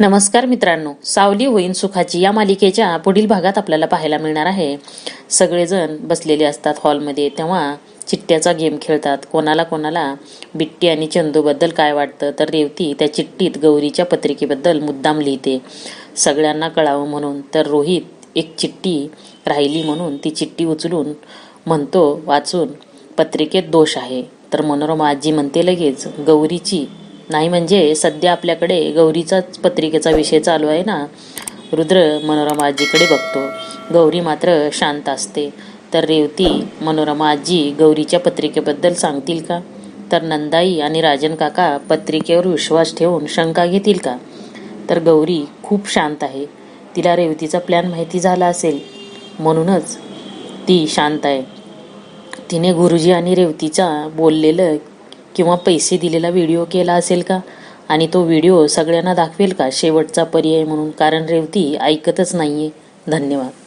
नमस्कार मित्रांनो. सावली होईन सुखाची या मालिकेच्या पुढील भागात आपल्याला पाहायला मिळणार आहे. सगळेजण बसलेले असतात हॉलमध्ये तेव्हा चिट्ट्याचा गेम खेळतात. कोणाला कोणाला बिट्टी आणि चंदूबद्दल काय वाटतं तर रेवती त्या चिठ्ठीत गौरीच्या पत्रिकेबद्दल मुद्दाम लिहिते. सगळ्यांना कळावं म्हणून तर रोहित एक चिठ्ठी राहिली म्हणून ती चिठ्ठी उचलून म्हणतो वाचून पत्रिकेत दोष आहे. तर मनोरमा आजी म्हणते लगेच गौरीची नाही म्हणजे सध्या आपल्याकडे गौरीचाच पत्रिकेचा विषय चालू आहे ना. रुद्र मनोरमा आजीकडे बघतो. गौरी मात्र शांत असते. तर रेवती मनोरमा आजी गौरीच्या पत्रिकेबद्दल सांगतील का? तर नंदाई आणि राजन काका पत्रिकेवर विश्वास ठेवून शंका घेतील का? तर गौरी खूप शांत आहे. तिला रेवतीचा प्लॅन माहिती झाला असेल. म्हणूनच ती शांत आहे. तिने गुरुजी आणि रेवतीचा बोललेलं किंवा पैसे दिलेला व्हिडिओ केला असेल का? आणि तो व्हिडिओ सगळ्यांना दाखवेल का? शेवटचा पर्याय म्हणून. कारण रेवती ऐकतच नाहीये. धन्यवाद.